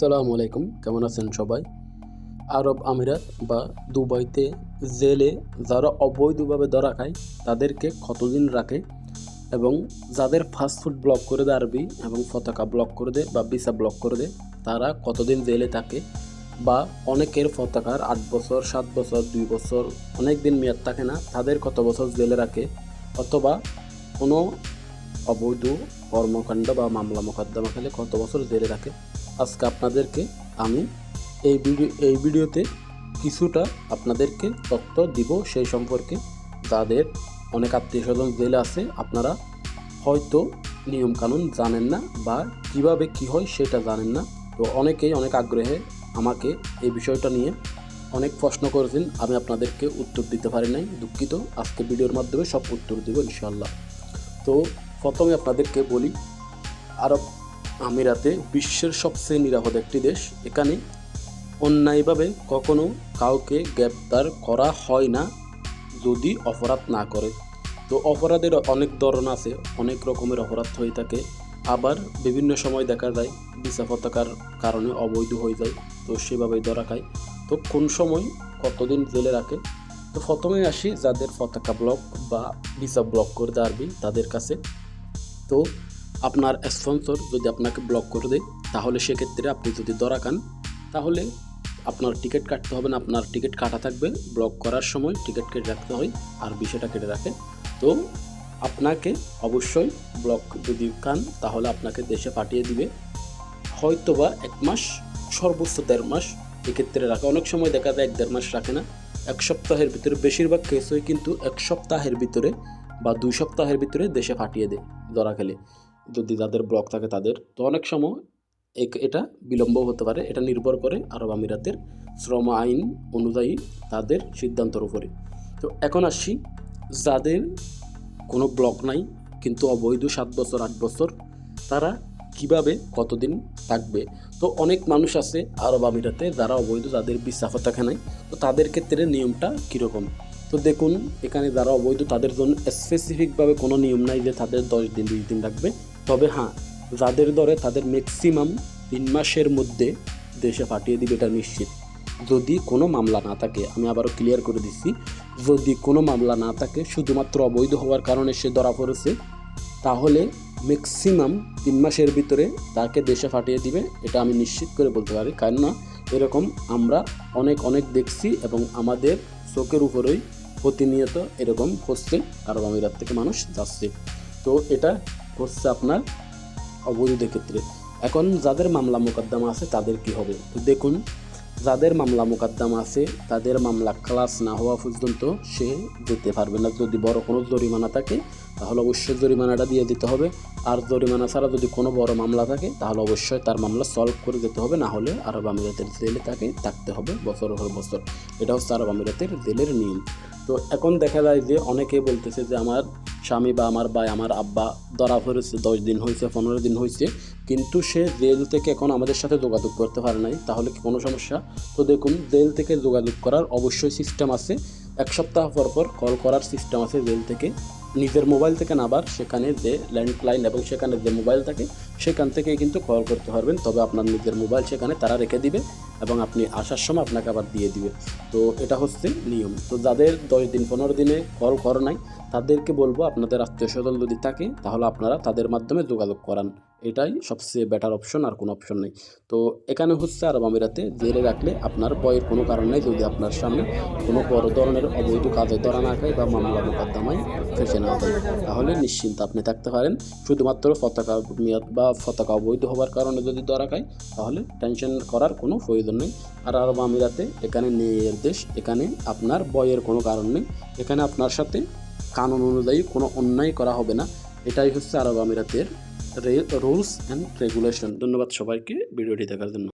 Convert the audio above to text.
সালামু আলাইকুম, কেমন আছেন সবাই? আরব আমিরাত বা দুবাইতে জেলে যারা অবৈধভাবে ধরা খায়, তাদেরকে কতদিন রাখে এবং যাদের ফাস্টফুড ব্লক করে দেয় আরবি এবং পতাকা ব্লক করে দেয় বা ভিসা ব্লক করে দেয়, তারা কতদিন জেলে থাকে বা অনেকের পতাকার আট বছর, সাত বছর, দুই বছর, অনেক দিন মেয়াদ থাকে না, তাদের কত বছর জেলে রাখে অথবা কোনো অবৈধ কর্মকাণ্ড বা মামলা মোকদ্দমা খেলে কত বছর জেলে রাখে? আজকে আপনাদেরকে আমি এই ভিডিও এই ভিডিওতে কিছুটা আপনাদেরকে তথ্য দিব সেই সম্পর্কে। যাদের অনেক আত্মীয় স্বজন জেলে আছে, আপনারা হয়তো নিয়মকানুন জানেন না বা কীভাবে কি হয় সেটা জানেন না। তো অনেকেই অনেক আগ্রহে আমাকে এই বিষয়টা নিয়ে অনেক প্রশ্ন করেছেন। আমি আপনাদেরকে উত্তর দিতে পারি নাই, দুঃখিত। আজকে ভিডিওর মাধ্যমে সব উত্তর দেবো ইনশাল্লাহ তো প্রথমে আপনাদেরকে বলি, আরব আমিরাতে বিশ্বের সবচেয়ে নিরাপদ একটি দেশ। এখানে অন্যায়ভাবে কখনো কাউকে গ্রেপ্তার করা হয় না যদি অপরাধ না করে। তো অপরাধের অনেক ধরন আছে, অনেক রকমের অপরাধ হয়ে থাকে। আবার বিভিন্ন সময় দেখা যায় ভিসা পতাকার কারণে অবৈধ হয়ে যায়, তো সেভাবেই ধরা খায়। তো কোন সময় কতদিন জেলে রাখে? তো প্রথমে আসি যাদের পতাকা ব্লক বা ভিসা ব্লক করে আরবি তাদের কাছে। তো আপনার স্পন্সর যদি আপনাকে ব্লক করে দেয়, তাহলে সেক্ষেত্রে আপনি যদি ধরা খান, তাহলে আপনার টিকিট কাটতে হবে না, আপনার টিকিট কাটা থাকবে। ব্লক করার সময় টিকিট কেটে রাখতে হয় আর বিষয়টা কেটে রাখে। তো আপনাকে অবশ্যই ব্লক যদি খান, তাহলে আপনাকে দেশে পাঠিয়ে দিবে। হয়তো বা এক মাস, সর্বোচ্চ দেড় মাস, এক্ষেত্রে রাখে। অনেক সময় দেখা যায় এক দেড় মাস রাখে না। এক সপ্তাহের ভিতরে, বেশিরভাগ কেস হয় কিন্তু এক সপ্তাহের ভিতরে বা দুই সপ্তাহের ভিতরে দেশে পাঠিয়ে দেয় ধরা খেলে। যদি যাদের ব্লক থাকে তাদের। তো অনেক সময় এটা বিলম্ব হতে পারে, এটা নির্ভর করে আরব আমিরাতের শ্রম আইন অনুযায়ী তাদের সিদ্ধান্তের উপরে। তো এখন আসছি যাদের কোনো ব্লক নাই, কিন্তু অবৈধ সাত বছর, আট বছর, তারা কীভাবে, কতদিন থাকবে? তো অনেক মানুষ আছে আরব আমিরাতে যারা অবৈধ, যাদের বিশ্বাস থাকে নাই, তো তাদের ক্ষেত্রে নিয়মটা কীরকম? তো দেখুন, এখানে যারা অবৈধ, তাদের জন্য স্পেসিফিকভাবে কোনো নিয়ম নাই যে তাদের দশ দিন, বিশ দিন রাখবে তবে হ্যাঁ যাদের দরে তাদের ম্যাক্সিমাম তিন মাসের মধ্যে দেশে পাঠিয়ে দিবে এটা নিশ্চিত। যদি কোনো মামলা না থাকে, আমি আবারও ক্লিয়ার করে দিচ্ছি, যদি কোনো মামলা না থাকে, শুধুমাত্র অবৈধ হওয়ার কারণে সে ধরা পড়েছে, তাহলে ম্যাক্সিমাম তিন মাসের ভিতরে তাকে দেশে পাঠিয়ে দিবে, এটা আমি নিশ্চিত করে বলতে পারি। কেননা, এরকম আমরা অনেক অনেক দেখছি এবং আমাদের চোখের উপরেই প্রতিনিয়ত এরকম হচ্ছে আরব আমিরাত থেকে মানুষ যাচ্ছে। তো এটা হচ্ছে আপনার অবৈধদের ক্ষেত্রে। এখন যাদের মামলা মোকদ্দমা আছে, তাদের কি হবে? তো দেখুন, যাদের মামলা মোকদ্দমা আছে, তাদের মামলা ক্লাস না হওয়া পর্যন্ত সে যেতে পারবে না। যদি বড় কোনো জরিমানা থাকে, তাহলে অবশ্যই জরিমানাটা দিয়ে দিতে হবে। আর জরিমানা ছাড়া যদি কোনো বড় মামলা থাকে, তাহলে অবশ্যই তার মামলা সলভ করে দিতে হবে। না হলে আরব আমিরাতের জেলে তাকে থাকতে হবে বছর পর বছর। এটা হচ্ছে আরব আমিরাতের জেলের নিয়ম। তো এখন দেখা যায় যে অনেকে বলতেছে যে আমার স্বামী বা আমার ভাই, আমার আব্বা ধরা পড়েছে, দশ দিন হয়েছে, পনেরো দিন হয়েছে। কিন্তু সে জেল থেকে এখন আমাদের সাথে যোগাযোগ করতে পারে নাই। তাহলে কি কোনো সমস্যা? তো দেখুন, জেল থেকে যোগাযোগ করার অবশ্যই সিস্টেম আছে। এক সপ্তাহ পর পর কল করার সিস্টেম আছে জেল থেকে। নিজের মোবাইল থেকে না আবার সেখানে যে ল্যান্ডলাইন এবং সেখানে যে মোবাইল থাকে, সেখান থেকে কিন্তু কল করতে পারবেন। তবে আপনার নিজের মোবাইল সেখানে তারা রেখে দিবে। এবং আপনি আসার সময় আপনাকে আবার দিয়ে দিবে। তো এটা হচ্ছে নিয়ম। তো যাদের দশ দিন, পনেরো দিনে কল কর নাই, তাদেরকে বলব আপনাদের আত্মীয় স্বজন যদি থাকে, তাহলে আপনারা তাদের মাধ্যমে যোগাযোগ করান। এটাই সবচেয়ে বেটার অপশন আর কোনো অপশন নেই। তো এখানে হচ্ছে আরব আমিরাতে জেলে রাখলে আপনার ভয়ের কোনো কারণ নেই যদি আপনার সামনে কোনো বড় ধরনের অবৈধ কাজে ধরা না খায় বা মামলা মোকদ্দমায় ফেসে না যায়। তাহলে নিশ্চিন্ত আপনি থাকতে পারেন। শুধুমাত্র পতাকা মেয়াদ বা পতাকা অবৈধ হওয়ার কারণে যদি ধরা খায়, তাহলে টেনশন করার কোনো প্রয়োজন নেই। আর আরব আমিরাতে এখানে নেয়ের দেশ এখানে আপনার বয়ের কোনো কারণ নেই। এখানে আপনার সাথে কানুন অনুযায়ী কোনো অন্যায় করা হবে না। এটাই হচ্ছে আরব আমিরাতের রুলস অ্যান্ড রেগুলেশন ধন্যবাদ সবাইকে ভিডিওটি দেখার জন্য।